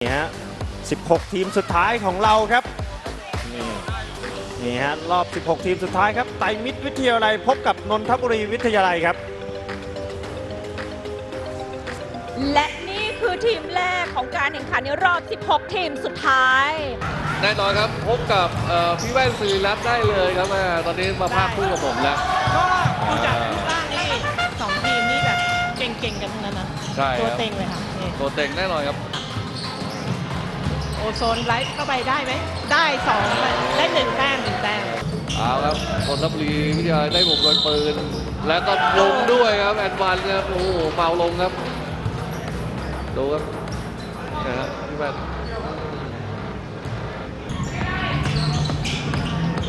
นี่ฮะ 16 ทีมสุดท้ายของเราครับ นี่นี่ฮะ รอบ 16 ทีมสุดท้ายครับ ไตรมิตรวิทยาลัยพบกับนนทบุรีวิทยาลัยครับ และนี่คือทีมแรกของการแข่งขันในรอบ 16 ทีมสุดท้าย แน่นอนครับพบกับเอ่อพี่แว่นศิริรัตน์ได้เลยครับแม่ตอนนี้มาภาคคู่กับผมแล้ว ก็ดูจากรูปร่างนี่สองทีมนี่แบบเก่งๆกันทั้งนั้นนะใช่ครับตัวเต็งเลยค่ะนี่ตัวเต็งแน่นอนครับ โอโซนไลท์เข้าไปได้ไหม ได้สองได้หนึ่งแต้มหนึ่งแต้มเอาครับนนทบุรีวิทยาลัยได้บุกโดยปืน แล้วก็ลงด้วยครับแอนวันครับโอ้โหเมาลงครับ ดูครับนะฮะพี่แว่น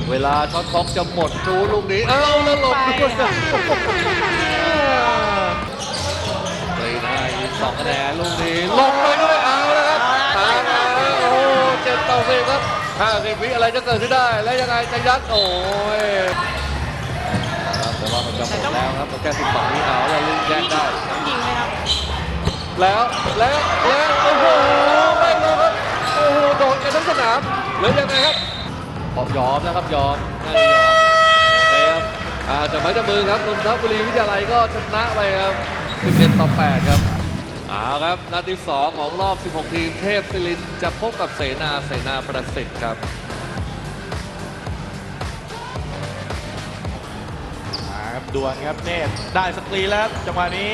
เวลาช็อตคล็อกจะหมดชูลูกนี้ เอ้าแล้วหลบด้วยครับเลย 50 วิอะไรจะเกิดขึ้นได้ แล้วยังไงจะยัดโอ้ยแต่ว่ามันจะหมดแล้วครับแค่สิบบาทนี่เอาแล้วลุ้นแย่งได้ ต้อไหมแล้วแล้วแล้วโอ้โหไม่ลงครับโอ้โหโดนกันทั้งสนามแล้วยังไงครับยอมนะครับยอมน่าจะยอมนะครับจากไม้จากมือครับนนทบุรีวิทยาลัยก็ชนะไปครับ11ต่อ8ครับ เอาครับนัดที่สองของรอบ 16 ทีมเทพศิรินจะพบกับเสนาเสนาประสิทธิ์ครับมาครับดวลครับเนตได้สกรีแล้วจังหวะนี้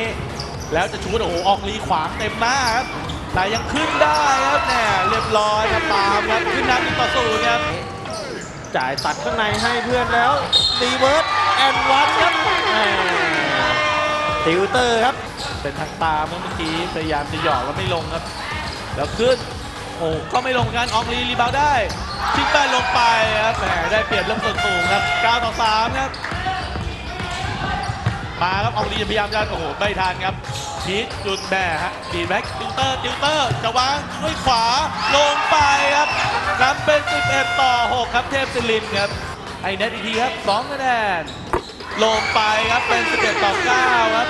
แล้วจะชูดโอ้โหออกลีขวางเต็มหน้าครับแต่ยังขึ้นได้ครับแน่เรียบร้อยครับตามครับขึ้นนำหนึ่งต่อศูนย์ครับจ่ายตัดข้างในให้เพื่อนแล้วรีเวิร์สแอนด์วันครับติวเตอร์ครับ เป็นทางตามเมื่อกี้พยายามจะหยอกแล้วไม่ลงครับ แล้วขึ้นโอ้ก็ไม่ลงกันอองลีรีบาวได้ชิงแป้นลงไปครับแหมได้เปรียบเรื่องส่วนสูงครับ9ต่อ3ครับมาครับอองลีพยายามจะโอ้โหไม่ทันครับพีทจุดแม่ฮะดีแบ็กติวเตอร์ติวเตอร์จะวางด้วยขวาลงไปครับนำเป็น 11 ต่อ 6 ครับเทพศิรินครับไอเน็ตอีกทีครับ2คะแนนลงไปครับเป็น 11 ต่อ 9 ครับ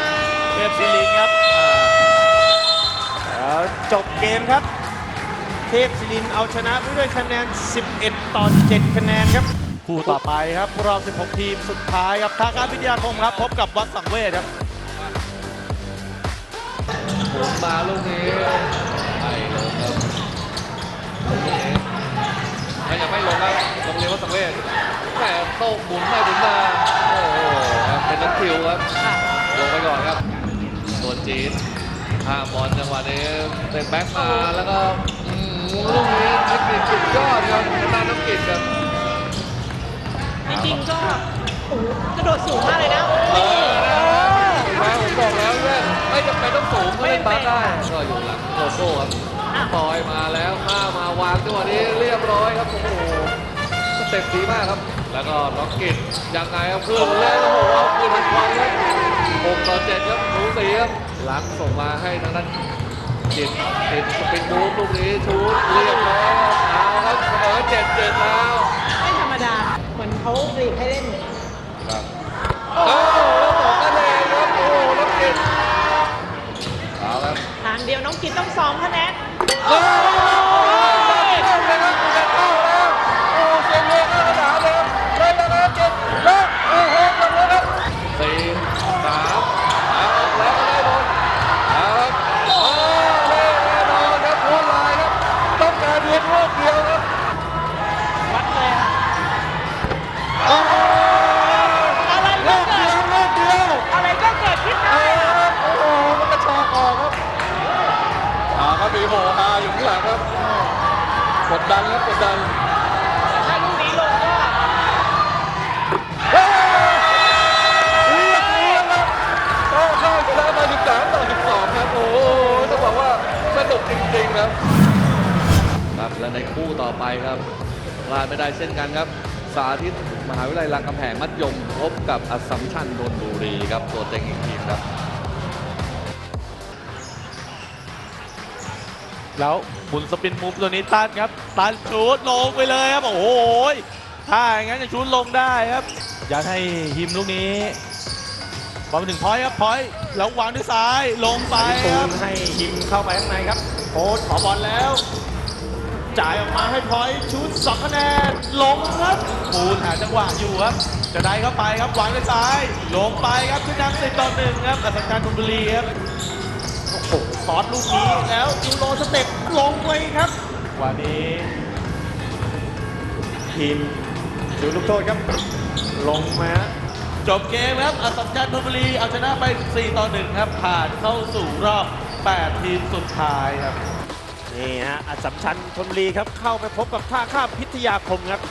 เทพศิรินทร์ครับอ่าแล้วจบเกมครับ เทพศิรินทร์เอาชนะไปด้วยคะแนน 11 ต่อ 7 คะแนนครับคู่ต่อไปครับรอบ 16 ทีมสุดท้ายครับทางการพิทยาคมครับ พบกับวัดสังเวชครับหมุนมาลูกนี้ไม่ลงครับลูกนี้ไม่ยังไม่ลงครับโรงเรียนวัดสังเวชแต่โต้หมุนไปหมุนมา โอ้โหครับเป็นนักคิวครับ ลงไปก่อนครับ ส่วนจีนข้ามบอลจังหวะนี้เป็นแบ็คมาแล้วก็อืมลูกนี้เทคนิคสุดยอดครับนาน้ำกิจครับจริงๆก็โอ้โหกระโดดสูงมากเลยนะเออแม่ผมบอกแล้วเนี่ยไม่จำเป็นต้องสูงก็เล่นบาสได้ก็อยู่หลังโลโก้ครับปล่อยมาแล้วข้ามาวางจังหวะนี้เรียบร้อยครับโอ้โหสเต็ปดีมากครับ แล้วก็น้องกิจยังไงครับเพื่อนแรกโอ้โหเอาคืนทันควันครับ 6ต่อเจ็ดครับสูสีครับหลังส่งมาให้ทางด้านกิจติดสปินบูฟลูกนี้ชูดเรียบร้อยเอาครับเสมอเจ็ดเจ็ดแล้ว ไม่ธรรมดา เหมือนเขาบีบให้เล่นาครับกดดันครับกดดันถ้าลูกนี้ลงก็เฮ้ยเรียบร้อยครับเข้าเข้าชนะมา13ต่อ12ครับโอ้โหต้องบอกว่าสนุกจริงๆครับครับและในคู่ต่อไปครับพลาดไม่ได้เช่นกันครับ สาธิตมหาวิทยาลัยรามคำแหงมัธยมพบกับอัสสัมชัญนนทบุรีครับตัวเต็งอีกทีมครับ แล้วหมุนสปินมูฟตัวนี้ตันครับตันชูดลงไปเลยครับ โอ้โหถ้าอย่างนั้นจะชูดลงได้ครับยัดให้ฮิมลูกนี้บอลไปถึงพอยต์ครับพอยต์แล้ววางด้วยซ้ายลงไปปูครันบให้ยิมเข้าไปข้างในครับโค้ชขอบอลแล้วจ่ายออกมาให้พลอยชุดสองคะแนนลงครับปูนหาจังหวะอยู่ครับ จะได้เข้าไปครับวางด้วยซ้าย ลงไปครับขึ้นนำสิบต่อหนึ่งครับอัศจรรย์ธนบุรีครับโอ้โหคอร์สลูกนี้แล้วยูโรสเต็ปลงเลยครับ วันนี้ ทีมดูลูกโทษครับ ลงมาจบเกมครับอัศจรรย์ธนบุรีเอาชนะไป 4 ต่อ 1 ครับ ผ่านเข้าสู่รอบ 8 ทีมสุดท้ายครับ นี่ฮะอัสสัมชัญธนบุรีครับเข้าไปพบกับท่าข้ามพิทยาคมครับ